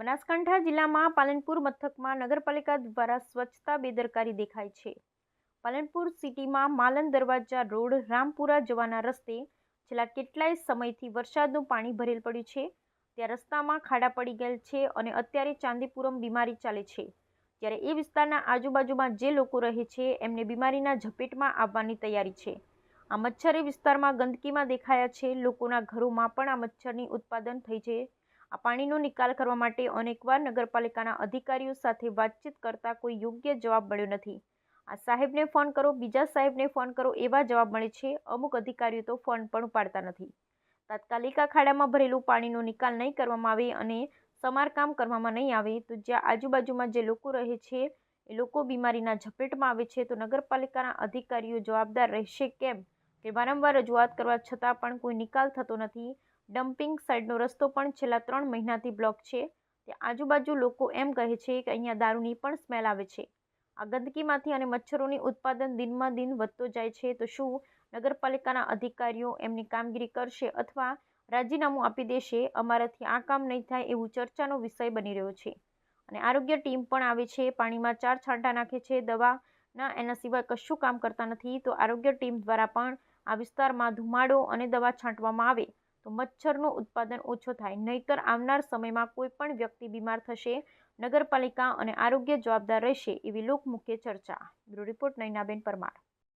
બનાસકાંઠા જિલ્લામાં પાલનપુર મથકમાં નગરપાલિકા દ્વારા સ્વચ્છતા બેદરકારી દેખાય છે. પાલનપુર સિટીમાં માલન દરવાજા રોડ રામપુરા જવાના રસ્તે છેલ્લા કેટલાય સમયથી વરસાદનું પાણી ભરેલ પડ્યું છે. ત્યાં રસ્તામાં ખાડા પડી ગયેલ છે અને અત્યારે ચાંદીપુરમ બીમારી ચાલે છે. ત્યારે એ વિસ્તારના આજુબાજુમાં જે લોકો રહે છે એમને બીમારીના ઝપેટમાં આવવાની તૈયારી છે. આ મચ્છર એ વિસ્તારમાં ગંદકીમાં દેખાયા છે. લોકોના ઘરોમાં પણ આ મચ્છરની ઉત્પાદન થઈ છે. આ પાણીનો નિકાલ કરવા માટે અનેકવાર નગરપાલિકાના અધિકારીઓ સાથે વાતચીત કરતા કોઈ યોગ્ય જવાબ મળ્યો નથી. આ સાહેબને ફોન કરો, બીજા સાહેબને ફોન કરો એવા જવાબ મળે છે. અમુક અધિકારીઓ તો ફોન પણ ઉપાડતા નથી. તાત્કાલિક આ ખાડામાં ભરેલું પાણીનો નિકાલ નહીં કરવામાં આવે અને સમારકામ કરવામાં નહીં આવે, તો જ્યાં આજુબાજુમાં જે લોકો રહે છે, એ લોકો બીમારીના ઝપેટમાં આવે છે, તો નગરપાલિકાના અધિકારીઓ જવાબદાર રહેશે કેમ? કે વારંવાર રજૂઆત કરવા છતાં પણ કોઈ નિકાલ થતો નથી. ડમ્પિંગ સાઇડનો રસ્તો પણ છેલ્લા ત્રણ મહિનાથી બ્લોક છે. ત્યાં આજુબાજુ લોકો એમ કહે છે કે અહીંયા દારૂની પણ સ્મેલ આવે છે. આ ગંદકીમાંથી અને મચ્છરોની ઉત્પાદન દિનમાં દિન વધતો જાય છે તો શું નગરપાલિકાના અધિકારીઓ એમની કામગીરી કરશે અથવા રાજીનામું આપી દેશે? અમારાથી આ કામ નહીં થાય એવું ચર્ચાનો વિષય બની રહ્યો છે. અને આરોગ્ય ટીમ પણ આવે છે, પાણીમાં ચાર છાંટા નાખે છે, દવાના એના સિવાય કશું કામ કરતા નથી તો આરોગ્ય ટીમ દ્વારા પણ આ વિસ્તારમાં ધુમાડો અને દવા છાંટવામાં આવે. તો મચ્છરનું ઉત્પાદન ઓછો થાય. નહીતર આવનાર સમયમાં કોઈ પણ વ્યક્તિ બીમાર થશે, નગરપાલિકા અને આરોગ્ય જવાબદાર રહેશે, એવી લોકમુખ્ય ચર્ચા. Bureau report Nainaben Parmar.